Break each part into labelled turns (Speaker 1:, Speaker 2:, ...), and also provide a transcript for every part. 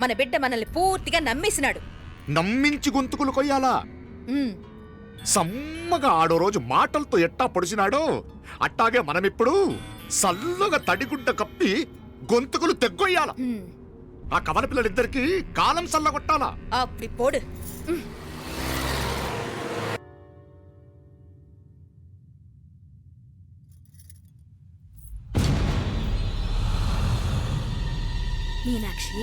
Speaker 1: మన బిడ్డ మనల్ని పూర్తిగా నమ్మేసినాడు.
Speaker 2: నమ్మించి గొంతుకులు కొయ్యాలా? సమ్మగా ఆడో రోజు మాటలతో ఎట్టా పొడిచినాడో? అట్టాగే మనమిప్పుడు సల్లగా తడిగుడ్డ కప్పి గొంతుకులు తెగ్గొయ్యాల? ఆ కవల పిల్లలిద్దరికి కాలం సల్లగొట్టాలా?
Speaker 1: అప్పుడు పోడు. మీనాక్షి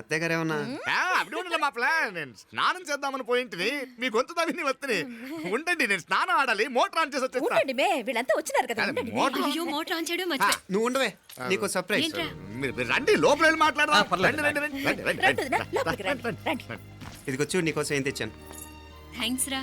Speaker 3: అత్తయ్య గారు ఏమన్నా?
Speaker 2: అప్పుడు ఉండలే మా ప్లాన్ నేను స్నానం చేద్దామని పోయింటిని. మీ గొంతు తవ్వి వస్తుంది ఉండండి నేను స్నానం ఆడాలి. మోటార్ ఆన్ చేసి వచ్చేస్తా.
Speaker 1: ఉండండి మే వీళ్ళంతా వచ్చినారు కదా ఉండండి. మే.
Speaker 2: మోటార్
Speaker 4: అయ్యో మోటార్ ఆన్ చేయడం మర్చిపోయా.
Speaker 3: నువ్వు ఉండవే. నీకు సర్ప్రైజ్
Speaker 4: ఏంట్రా?
Speaker 2: మీరు మీరు రండి లోపల వెళ్ళి మాట్లాడదాం. రండి, రండి, రండి, రండి, రండి,
Speaker 1: రండి. వదినా,
Speaker 2: రండి,
Speaker 1: లోపలికి రండి
Speaker 2: రండి,
Speaker 1: రండి.
Speaker 3: ఇదిగో చూడు నీకోసం ఏం తెచ్చాను.
Speaker 4: థ్యాంక్స్ రా.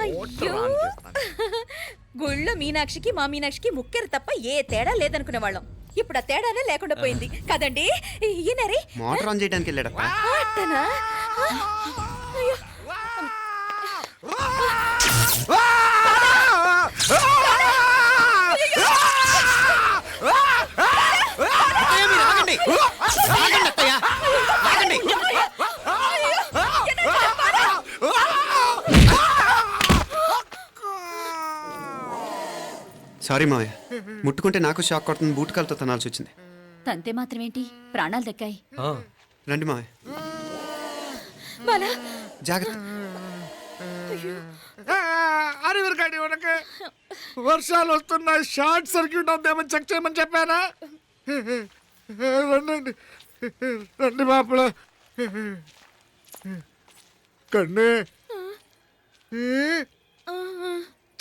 Speaker 1: అయ్యో. గుళ్ళో మీనాక్షికి మా మీనాక్షికి ముక్కెరు తప్ప ఏ తేడా లేదనుకునే వాళ్ళం ఇప్పుడు ఆ తేడానే లేకుండా పోయింది కదండి ఈయనరి
Speaker 3: మోటార్ ఆన్ చేయడానికి సారీ మావయ్య. ముట్టుకుంటే నాకు షాక్ కొడుతుంది బూట్ కాలుతో తనాల్సి వచ్చింది.
Speaker 5: తంతే మాత్రమేంటి? ప్రాణాలు దక్కాయి.
Speaker 3: రండి మావయ్య.
Speaker 1: బాలా.
Speaker 3: జాగ్రత్త.
Speaker 2: అరవిరకాడి ఉనకే వర్షాలు వస్తున్నాయి షార్ట్ సర్క్యూట్ అవుతామని చెక్ చేయమని చెప్పానా? రండి రండి మాపల. కన్ను.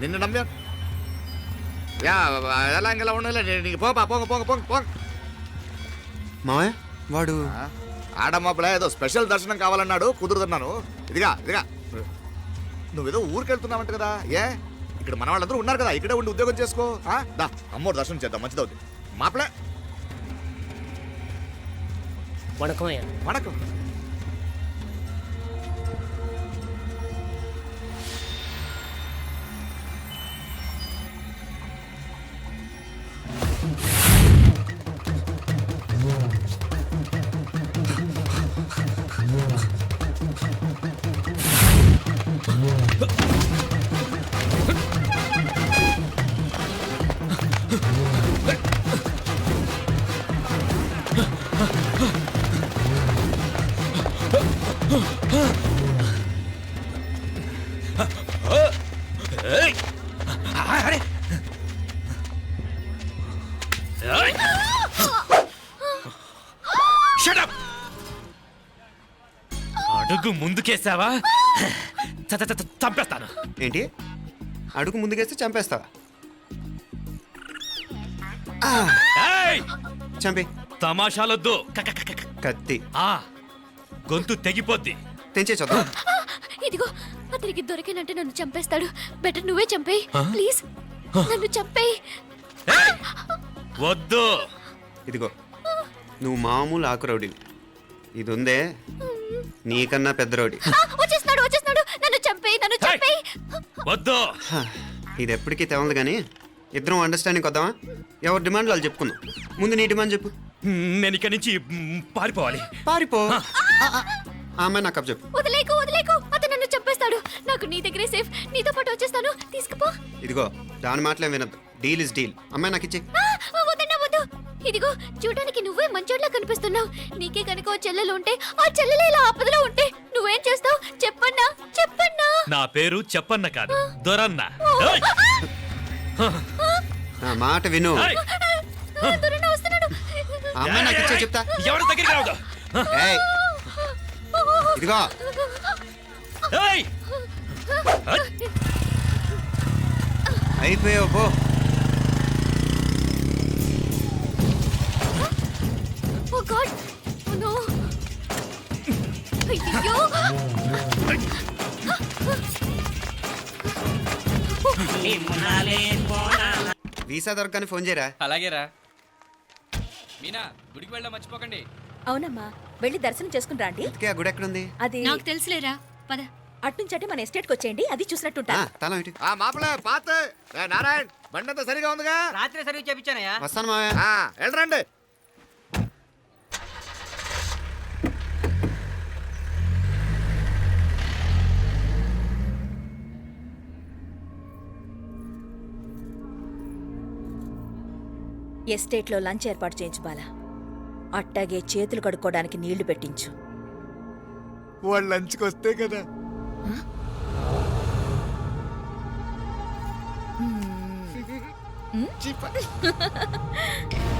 Speaker 2: నిన్న యా ఇంకెలా ఉండలే పోపా
Speaker 3: వాడు
Speaker 2: ఆడమ్మపలే ఏదో స్పెషల్ దర్శనం కావాలన్నాడు కుదురుతున్నాను ఇదిగా ఇదిగా. నువ్వేదో ఊరికెళ్తున్నావంట కదా ఏ? ఇక్కడ మన వాళ్ళందరూ ఉన్నారు కదా ఇక్కడే ఉండి ఉద్యోగం చేసుకో. దా అమ్మోడు దర్శనం చేద్దాం మంచిదవుతుంది. మాపలే.
Speaker 6: వణకం
Speaker 2: వణకం.
Speaker 7: అడుగు ముందుకేసావా చ- చ- చ- చంపేస్తాను.
Speaker 3: ఏంటి? అడుగు ముందుకేస్తే చంపేస్తావా ఆ,
Speaker 7: ఏయ్!
Speaker 3: చంపి.
Speaker 7: తమాషాలొద్దు. క- క- క- క-
Speaker 3: కత్తి.
Speaker 7: ఆ గొంతు తెగిపోద్ది.
Speaker 3: తెంచే చూద్దాం.
Speaker 5: ఇదిగో అతనికి దొరికినంటే నన్ను చంపేస్తాడు. బెటర్ నువ్వే చంపేయి. ప్లీజ్ నన్ను చంపేయి.
Speaker 7: ఏయ్! వద్దు.
Speaker 3: ఇదిగో నువ్వు మామూలు ఆకు రౌడీ ఇది ఉందే నీకన్నా పెద్ద రౌడీ.
Speaker 5: ఆ,
Speaker 7: వద్దు.
Speaker 3: ఇది ఎప్పటికీ తెవలదు కానీ ఇద్దరం అండర్స్టాండింగ్ వద్దామా ఎవరి డిమాండ్ వాళ్ళు చెప్పుకుందాం. ముందు నీ డిమాండ్ చెప్పు.
Speaker 7: నేను ఇక్కడి నుంచి పారిపోవాలి.
Speaker 3: పారిపో. ఆ, ఆ, ఆ అమ్మాయి నాకు చెప్పు.
Speaker 5: వదిలేకు వదిలేకు. అతను నన్ను చంపేస్తాడు. నాకు నీ దగ్గరే సేఫ్ నీతో పాటు వచ్చేస్తాను. తీసుకుపో.
Speaker 3: ఇదిగో దాని మాటలే వినద్దు. డీల్ ఇస్ డీల్ అమ్మాయి నాకు ఇచ్చే
Speaker 5: ఇదిగో చూడడానికి నువ్వే మంచోట్లా కనిపిస్తున్నావు. నీకే కనుక చెల్లెలు ఉంటే ఆ చెల్లెలు ఇలా ఆపదలో ఉంటే నువ్వేం చేస్తావు? చెప్పన్నా చెప్పన్నా.
Speaker 7: నా పేరు చెప్పన్న కాదు దొరన్న!
Speaker 3: నా మాట విను!
Speaker 5: ఆ, దొరన్న వస్తున్నాడు.
Speaker 3: ఆ అమ్మాయి నాకు ఇచ్చే చెప్తా.
Speaker 7: ఎవరి దగ్గరికి రావద్దు.
Speaker 3: ఏయ్. ఇదిగో.
Speaker 7: ఏయ్!
Speaker 3: అయిపోయావు పో.
Speaker 5: గాడ్! నో! అయ్యో
Speaker 3: వీసా దొరకని ఫోన్ చేయరా?
Speaker 8: అలాగేరా. మీనా గుడికి వెళ్ళడం మర్చిపోకండి.
Speaker 1: అవునమ్మా వెళ్ళి దర్శనం చేసుకుని రండి
Speaker 3: ఆ గుడి ఎక్కడుంది?
Speaker 1: అది
Speaker 4: నాకు తెలుసులేరా. పద.
Speaker 1: అట్నుంచి అంటే మన ఎస్టేట్కి వచ్చేయండి అది చూసినట్టుంటా
Speaker 3: ఆ, తలం ఇటు.
Speaker 2: ఆ మాపలే పాత నారాయణ్ బండంతా సరిగా ఉందిగా?
Speaker 6: రాత్రి సర్వీస్ చేయించానయ్యా
Speaker 3: వస్తాను
Speaker 2: ఆ, వెళ్ళరండి.
Speaker 1: ఎస్టేట్లో లంచ్ ఏర్పాటు చేయించు బాలా. అట్టాగే చేతులు కడుక్కోవడానికి నీళ్ళు పెట్టించు.
Speaker 2: వాళ్ళు లంచ్కి వస్తే కదా. అన్నాడు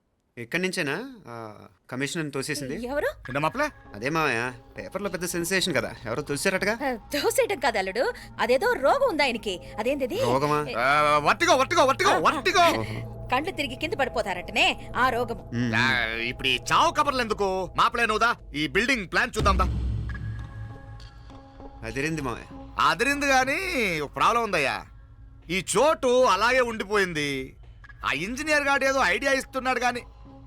Speaker 3: ఎక్కడి నుంచేనా? ఆ, కమిషనర్ తోసేసింది.
Speaker 1: ఎవరు?
Speaker 2: మాప్లే?
Speaker 3: అదే మావయ్య పేపర్లో పెద్ద సెన్సేషన్ కదా. ఎవరో తోసారటగా?
Speaker 1: ఆ, దోసేయటం కాదు అల్లుడు. అదేదో రోగం ఉంది ఆయనకి. అదేంటిది?
Speaker 3: రోగమా?
Speaker 2: వట్టిగో వట్టిగో వట్టిగో వట్టిగో
Speaker 1: కండ్లు తిరిగి కింద పడిపోతారటనే ఆ రోగం.
Speaker 2: ఇప్పుడు ఈ చావు కబర్లు ఎందుకు? మాప్లే నువ్వుదా? ఈ బిల్డింగ్ ప్లాన్ చూద్దాందా
Speaker 3: అదిరింది మావయ్య.
Speaker 2: అదిరింది కానీ ఒక ప్రాబ్లం ఉందయ్యా. ఈ చోటు అలాగే ఉండిపోయింది. ఆ ఇంజనీర్ గాడు ఏదో ఐడియా ఇస్తున్నాడు కానీ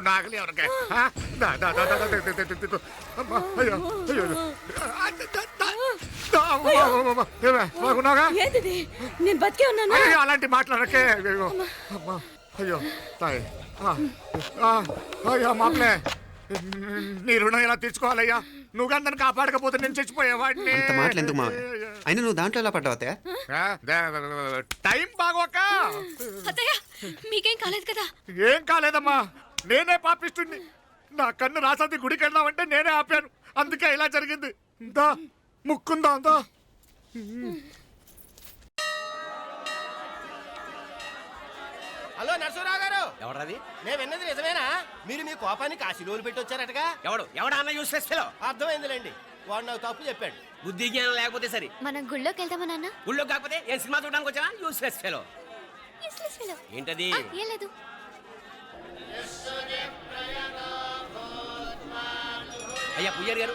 Speaker 2: నాకలి ఎవరికే
Speaker 1: నేను బతికే ఉన్నాను?
Speaker 2: అలాంటి మాట్లాడకే. అయ్యో తాయి. మామలే నీ రుణం ఎలా తీర్చుకోవాలయ్యా? నువ్వు నన్ను కాపాడకపోతే నేను చచ్చిపోయేవాడిని.
Speaker 3: అంత మాటలు ఎందుకు మావయ్య? అయినా నువ్వు దాంట్లో ఎలా పడ్డావు అత్తయ్య?
Speaker 2: ఆ, దే- టైం బాగోక.
Speaker 4: అత్తయ్య మీకేం కాలేదు కదా?
Speaker 2: ఏం కాలేదమ్మా. నేనే పాపిస్తుంది నా కన్ను రాసాది గుడికి వెళ్దామంటే నేనే ఆపాను. అందుకే ఇలా జరిగింది. దా ముక్కుందా దా.
Speaker 9: హలో నరసరావు గారు.
Speaker 8: ఎవడది
Speaker 9: నేను విన్నది నిజమేనా? మీరు మీ కోపానికి కాశీలోలు పెట్టి వచ్చారటగా
Speaker 8: ఎవడు? ఎవడా అన్న యూస్లెస్ ఫెలో
Speaker 9: అర్థమైందిలేండి. వాడు నాకు తప్పు చెప్పాడు.
Speaker 8: బుద్ధి జ్ఞానం లేకపోతే సరే.
Speaker 5: మనం గుళ్ళోకి వెళ్దామా నాన్న?
Speaker 8: ఊళ్ళో కాకపోతే ఏం సినిమా చూడడానికి ఫెలో
Speaker 5: Useless fellow.
Speaker 8: ఏంటది?
Speaker 5: ఆ, ఏం లేదు.
Speaker 8: అయ్యా పుయ్యర్ గారు.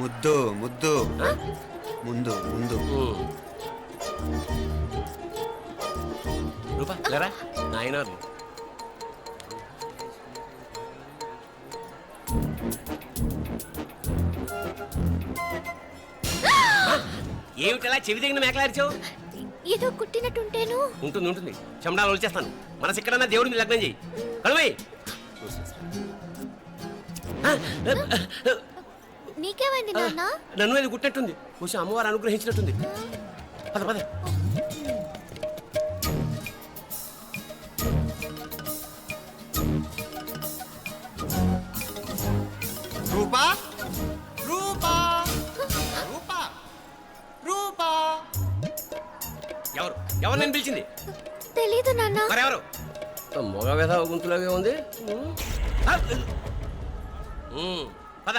Speaker 3: ముద్దు ముద్దు. ముందు ముందు.
Speaker 8: రూపా లేరా? నాయనారు ఏమిటలా చెవి దగ్గర మేకలారిచావు
Speaker 5: ఏదో కుట్టినట్టుంటేను.
Speaker 8: ఉంటుంది ఉంటుంది. చెమడాలు వచ్చేస్తాను మనసు ఎక్కడన్నా దేవుడి మీద లగ్నం చేయి. కలువై
Speaker 5: నీకేమైంది నాన్న?
Speaker 8: నన్ను అది గుట్టినట్టుంది కొంచెం అమ్మవారు అనుగ్రహించినట్టుంది. పద పద.
Speaker 9: రూపా? రూపా? రూపా? రూపా?
Speaker 8: ఎవరు? ఎవరు నేను పిలిచింది?
Speaker 5: తెలీదు నాన్న.
Speaker 8: మరెవరు? మొగ వ్యధ గుంతులాగే ఉంది. పద.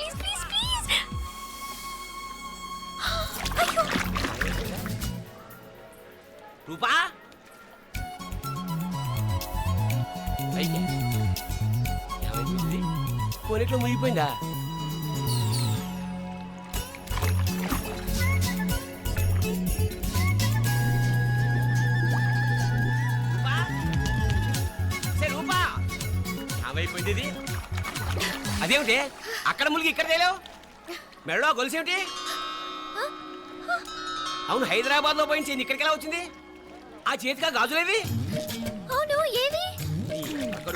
Speaker 8: రూపా. ఏమైపోయింది ఇది. అదేమిటి? అక్కడ మునిగి ఇక్కడ తేలేవు? మెడలో గొలుసేమిటి అవును హైదరాబాద్లో పోయించి ఇక్కడికి ఎలా వచ్చింది? ఆ చేతిగా గాజులేవి
Speaker 5: అవును ఏవి?
Speaker 8: అక్కడ